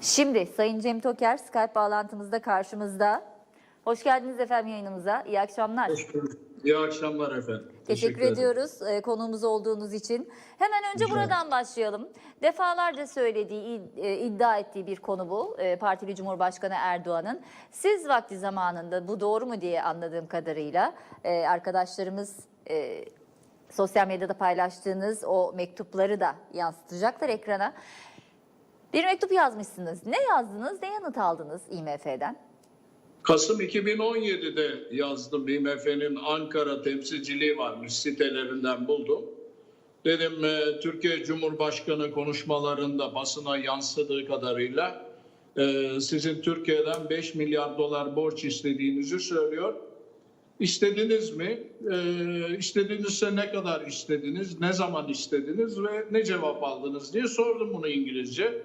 Şimdi Sayın Cem Toker Skype bağlantımızda karşımızda. Hoş geldiniz efendim yayınımıza. İyi akşamlar. Hoş bulduk. İyi akşamlar efendim. Teşekkür, ederim. ediyoruz e, konuğumuz olduğunuz için. Hemen önce Rica buradan başlayalım. Defalarca söylediği, e, iddia ettiği bir konu bu. E, Partili Cumhurbaşkanı Erdoğan'ın. Siz vakti zamanında bu doğru mu diye anladığım kadarıyla e, arkadaşlarımız e, sosyal medyada paylaştığınız o mektupları da yansıtacaklar ekrana. Bir mektup yazmışsınız. Ne yazdınız, ne yanıt aldınız IMF'den? Kasım 2017'de yazdım IMF'nin Ankara temsilciliği varmış sitelerinden buldum. Dedim e, Türkiye Cumhurbaşkanı konuşmalarında basına yansıdığı kadarıyla e, sizin Türkiye'den 5 milyar dolar borç istediğinizi söylüyor. İstediniz mi? E, istedinizse ne kadar istediniz? Ne zaman istediniz? Ve ne cevap aldınız diye sordum bunu İngilizce.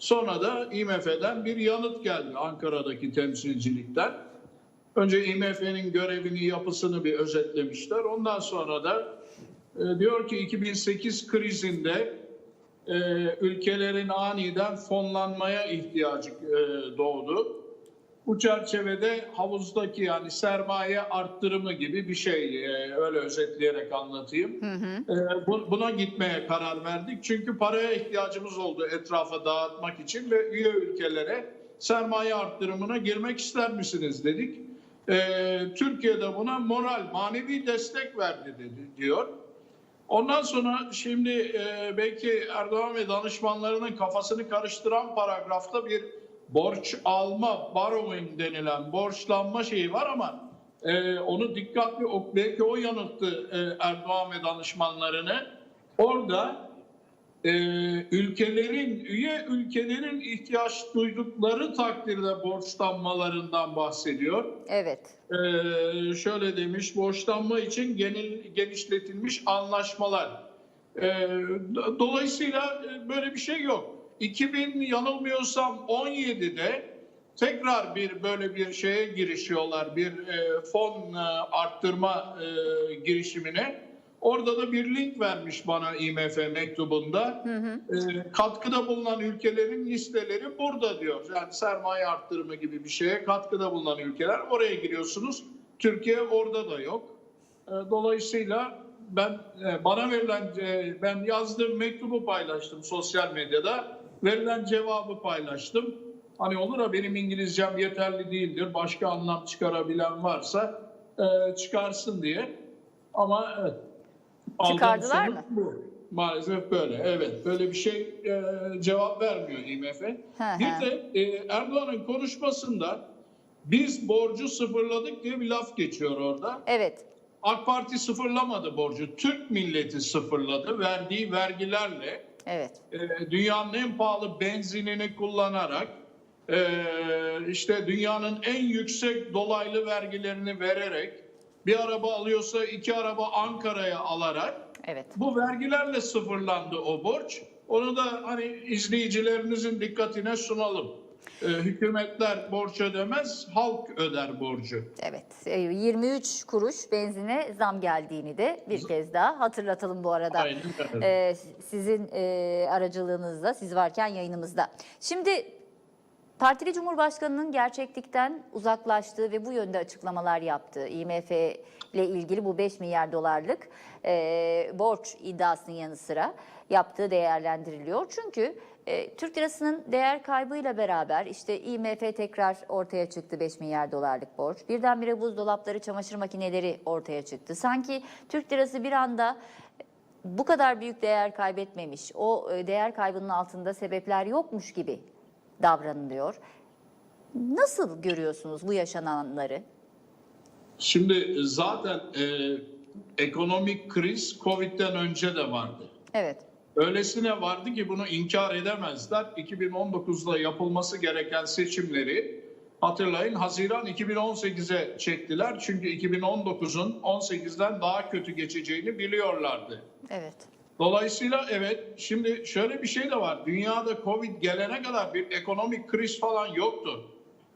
Sonra da IMF'den bir yanıt geldi Ankara'daki temsilcilikten. Önce IMF'nin görevini, yapısını bir özetlemişler. Ondan sonra da e, diyor ki 2008 krizinde e, ülkelerin aniden fonlanmaya ihtiyacı e, doğdu. Bu çerçevede havuzdaki yani sermaye arttırımı gibi bir şey e, öyle özetleyerek anlatayım. E, bu- Buna gitmeye karar verdik çünkü paraya ihtiyacımız oldu etrafa dağıtmak için ve üye ülkelere sermaye arttırımına girmek ister misiniz dedik. E, Türkiye'de buna moral, manevi destek verdi dedi diyor. Ondan sonra şimdi e, belki Erdoğan ve danışmanlarının kafasını karıştıran paragrafta bir borç alma, borrowing denilen borçlanma şeyi var ama e, onu dikkatli ok belki o yanılttı e, Erdoğan ve danışmanlarını. Orada e, ülkelerin, üye ülkelerin ihtiyaç duydukları takdirde borçlanmalarından bahsediyor. Evet. Ee, şöyle demiş, borçlanma için genel, genişletilmiş anlaşmalar. Do- dolayısıyla e, böyle bir şey yok. 2000 yanılmıyorsam 17'de tekrar bir böyle bir şeye girişiyorlar, bir e, fon e, arttırma e, girişimine. Orada da bir link vermiş bana IMF mektubunda. E, katkıda bulunan ülkelerin listeleri burada diyor. Yani sermaye arttırımı gibi bir şeye katkıda bulunan ülkeler oraya giriyorsunuz. Türkiye orada da yok. E, dolayısıyla ben e, bana verilen e, ben yazdığım mektubu paylaştım sosyal medyada. Verilen cevabı paylaştım. Hani olur ya benim İngilizcem yeterli değildir. Başka anlam çıkarabilen varsa e, çıkarsın diye. Ama aldığım Çıkardılar mı? Bu. Maalesef böyle. Evet. Böyle bir şey e, cevap vermiyor IMF. Hı Bir de e, Erdoğan'ın konuşmasında biz borcu sıfırladık diye bir laf geçiyor orada. Evet. AK Parti sıfırlamadı borcu. Türk milleti sıfırladı. Verdiği vergilerle Evet. e, dünyanın en pahalı benzinini kullanarak e, işte dünyanın en yüksek dolaylı vergilerini vererek bir araba alıyorsa iki araba Ankara'ya alarak Evet. bu vergilerle sıfırlandı o borç. Onu da hani izleyicilerinizin dikkatine sunalım. E, hükümetler borç ödemez, halk öder borcu. Evet, e, 23 kuruş benzine zam geldiğini de bir kez daha hatırlatalım bu arada. Aynen öyle. E, sizin e, aracılığınızda, siz varken yayınımızda. Şimdi Partili Cumhurbaşkanı'nın gerçeklikten uzaklaştığı ve bu yönde açıklamalar yaptığı IMF ile ilgili bu 5 milyar dolarlık e, borç iddiasının yanı sıra yaptığı değerlendiriliyor. Çünkü e, Türk lirasının değer kaybıyla beraber işte IMF tekrar ortaya çıktı 5 milyar dolarlık borç. Birdenbire buzdolapları, çamaşır makineleri ortaya çıktı. Sanki Türk lirası bir anda bu kadar büyük değer kaybetmemiş, o e, değer kaybının altında sebepler yokmuş gibi davranılıyor. Nasıl görüyorsunuz bu yaşananları? Şimdi zaten e, ekonomik kriz Covid'den önce de vardı. Evet, Öylesine vardı ki bunu inkar edemezler. 2019'da yapılması gereken seçimleri hatırlayın Haziran 2018'e çektiler. Çünkü 2019'un 18'den daha kötü geçeceğini biliyorlardı. evet, Dolayısıyla evet şimdi şöyle bir şey de var. Dünyada Covid gelene kadar bir ekonomik kriz falan yoktu.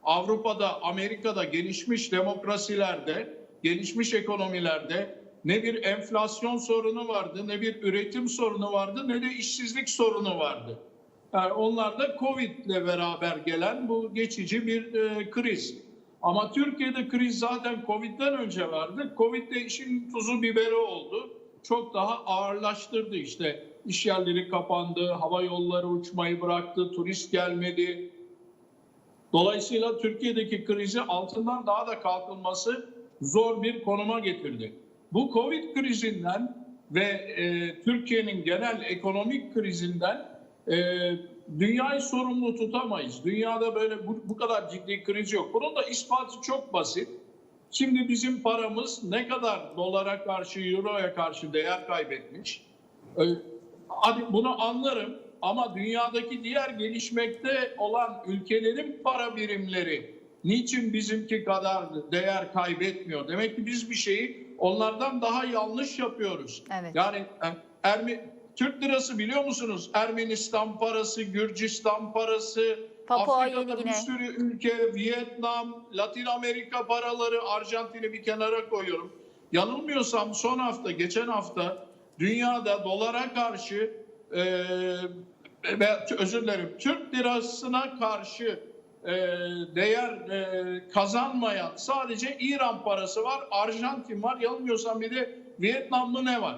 Avrupa'da, Amerika'da gelişmiş demokrasilerde, gelişmiş ekonomilerde ne bir enflasyon sorunu vardı, ne bir üretim sorunu vardı, ne de işsizlik sorunu vardı. Yani onlar da Covid ile beraber gelen bu geçici bir e, kriz. Ama Türkiye'de kriz zaten Covid'den önce vardı. Covid de işin tuzu biberi oldu. Çok daha ağırlaştırdı işte. İş yerleri kapandı, hava yolları uçmayı bıraktı, turist gelmedi. Dolayısıyla Türkiye'deki krizi altından daha da kalkılması zor bir konuma getirdi. Bu Covid krizinden ve e, Türkiye'nin genel ekonomik krizinden e, dünyayı sorumlu tutamayız. Dünyada böyle bu, bu kadar ciddi kriz yok. Bunun da ispatı çok basit. Şimdi bizim paramız ne kadar dolara karşı, euroya karşı değer kaybetmiş. Hadi bunu anlarım ama dünyadaki diğer gelişmekte olan ülkelerin para birimleri niçin bizimki kadar değer kaybetmiyor? Demek ki biz bir şeyi onlardan daha yanlış yapıyoruz. Evet. Yani e, Ermi, Türk lirası biliyor musunuz? Ermenistan parası, Gürcistan parası, Papua Afrika'da bir sürü ülke, Vietnam, Latin Amerika paraları, Arjantin'i bir kenara koyuyorum. Yanılmıyorsam son hafta, geçen hafta dünyada dolara karşı e, özür dilerim Türk lirasına karşı e, değer e, kazanmayan sadece İran parası var, Arjantin var, yanılmıyorsam bir de Vietnamlı ne var?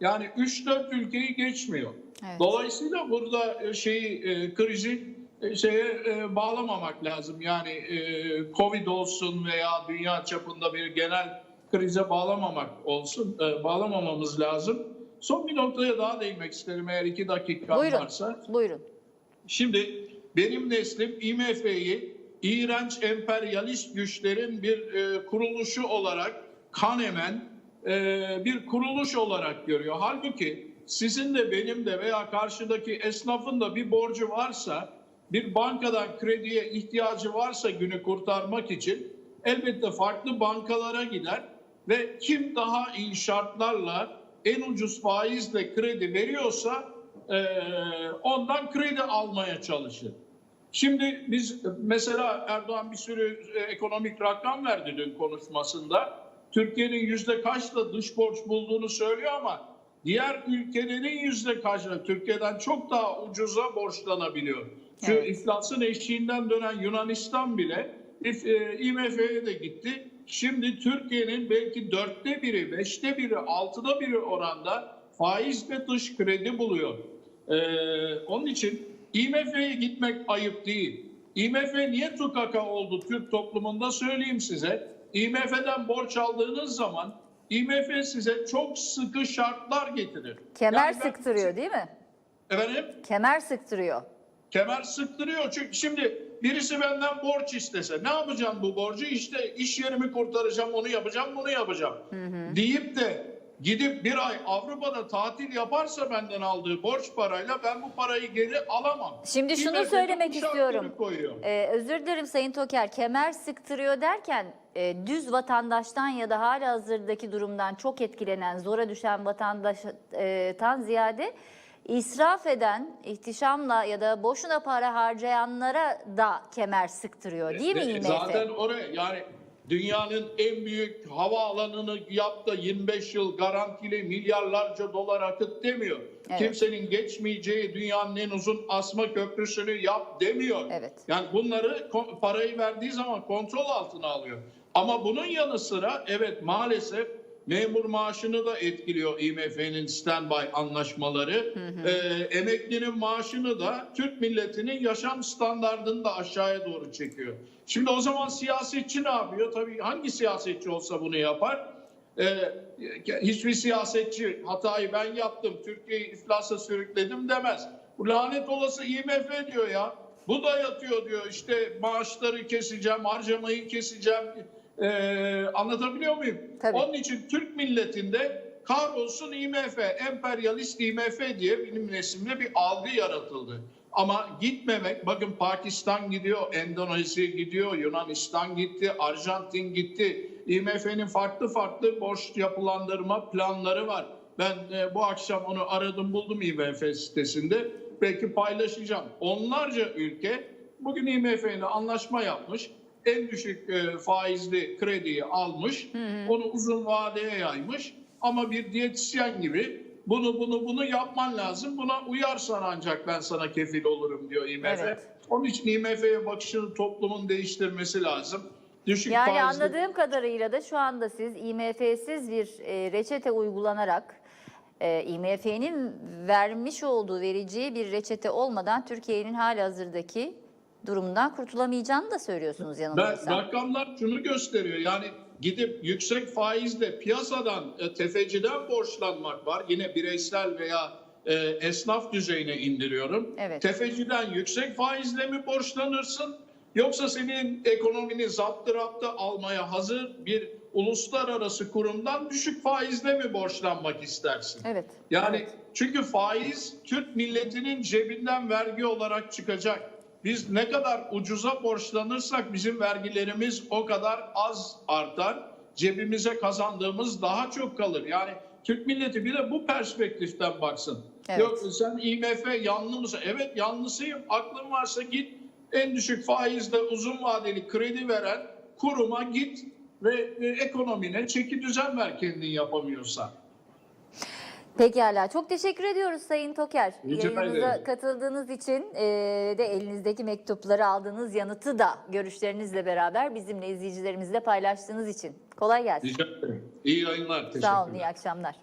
Yani 3-4 ülkeyi geçmiyor. Evet. Dolayısıyla burada e, şeyi e, krizi e, şeye e, bağlamamak lazım. Yani e, Covid olsun veya dünya çapında bir genel krize bağlamamak olsun, e, bağlamamamız lazım. Son bir noktaya daha değinmek isterim eğer iki Buyurun. varsa. Buyurun. Şimdi benim neslim IMF'yi iğrenç emperyalist güçlerin bir e, kuruluşu olarak kanemen e, bir kuruluş olarak görüyor. Halbuki sizin de benim de veya karşıdaki esnafın da bir borcu varsa, bir bankadan krediye ihtiyacı varsa günü kurtarmak için elbette farklı bankalara gider ve kim daha iyi şartlarla en ucuz faizle kredi veriyorsa e, ondan kredi almaya çalışır. Şimdi biz mesela Erdoğan bir sürü e, ekonomik rakam verdi dün konuşmasında. Türkiye'nin yüzde kaçla dış borç bulduğunu söylüyor ama diğer ülkelerin yüzde kaçla Türkiye'den çok daha ucuza borçlanabiliyor. Şu Evet. iflasın eşiğinden dönen Yunanistan bile if- e, IMF'ye de gitti. Şimdi Türkiye'nin belki dörtte biri, beşte biri, altıda biri oranda faiz ve dış kredi buluyor. Ee, onun için IMF'ye gitmek ayıp değil. IMF niye tukaka oldu Türk toplumunda söyleyeyim size. IMF'den borç aldığınız zaman IMF size çok sıkı şartlar getirir. Kemer Yani ben- sıktırıyor değil mi? Efendim? Kemer sıktırıyor. Kemer sıktırıyor çünkü şimdi birisi benden borç istese ne yapacağım bu borcu işte iş yerimi kurtaracağım onu yapacağım bunu yapacağım deyip de gidip bir ay Avrupa'da tatil yaparsa benden aldığı borç parayla ben bu parayı geri alamam. Şimdi şunu söylemek istiyorum. Ee, özür dilerim Sayın Toker. Kemer sıktırıyor derken e, düz vatandaştan ya da hala hazırdaki durumdan çok etkilenen, zora düşen vatandaştan ziyade israf eden, ihtişamla ya da boşuna para harcayanlara da kemer sıktırıyor değil mi E, IMF? Zaten oraya yani dünyanın en büyük havaalanını yap da 25 yıl garantili milyarlarca dolar akıt demiyor. Evet. Kimsenin geçmeyeceği dünyanın en uzun asma köprüsünü yap demiyor. Evet. Yani bunları parayı verdiği zaman kontrol altına alıyor. Ama bunun yanı sıra evet maalesef memur maaşını da etkiliyor IMF'nin standby anlaşmaları. Ee, emeklinin maaşını da Türk milletinin yaşam standartını da aşağıya doğru çekiyor. Şimdi o zaman siyasetçi ne yapıyor? Tabii hangi siyasetçi olsa bunu yapar. Ee, hiçbir siyasetçi hatayı ben yaptım, Türkiye'yi iflasa sürükledim demez. Bu lanet olası IMF diyor ya. Bu da yatıyor diyor işte maaşları keseceğim, harcamayı keseceğim. Ee, anlatabiliyor muyum? Tabii. Onun için Türk milletinde kahrolsun IMF, emperyalist IMF diye benim neslimde bir algı yaratıldı. Ama gitmemek, bakın Pakistan gidiyor, Endonezya gidiyor, Yunanistan gitti, Arjantin gitti. IMF'nin farklı farklı borç yapılandırma planları var. Ben e, bu akşam onu aradım buldum IMF sitesinde. Belki paylaşacağım. Onlarca ülke bugün IMF ile anlaşma yapmış. En düşük e, faizli krediyi almış. Onu uzun vadeye yaymış. Ama bir diyetisyen gibi bunu bunu bunu yapman lazım. Buna uyarsan ancak ben sana kefil olurum diyor IMF. Evet. Onun için IMF'ye bakışını toplumun değiştirmesi lazım. Düşük Yani faizli- anladığım kadarıyla da şu anda siz IMF'siz bir e, reçete uygulanarak e, IMF'nin vermiş olduğu vereceği bir reçete olmadan Türkiye'nin hali hazırdaki durumundan kurtulamayacağını da söylüyorsunuz Ben, yanılmıyorsam. rakamlar şunu gösteriyor. Yani gidip yüksek faizle piyasadan, e, tefeciden borçlanmak var. Yine bireysel veya e, esnaf düzeyine indiriyorum. Evet. Tefeciden yüksek faizle mi borçlanırsın? Yoksa senin ekonomini zaptı raptı almaya hazır bir uluslararası kurumdan düşük faizle mi borçlanmak istersin? Evet. Yani evet. çünkü faiz Türk milletinin cebinden vergi olarak çıkacak. Biz ne kadar ucuza borçlanırsak bizim vergilerimiz o kadar az artar. Cebimize kazandığımız daha çok kalır. Yani Türk milleti bir de bu perspektiften baksın. Evet. Yok sen IMF yanlı mısın? Evet yanlısıyım. Aklın varsa git en düşük faizle uzun vadeli kredi veren kuruma git ve e, ekonomine çeki düzen ver kendin yapamıyorsan. Pekala. Çok teşekkür ediyoruz Sayın Toker. Rica Yayınımıza ederim. katıldığınız için e, de elinizdeki mektupları aldığınız yanıtı da görüşlerinizle beraber bizimle izleyicilerimizle paylaştığınız için. Kolay gelsin. Rica ederim. İyi yayınlar. Sağ olun, iyi akşamlar.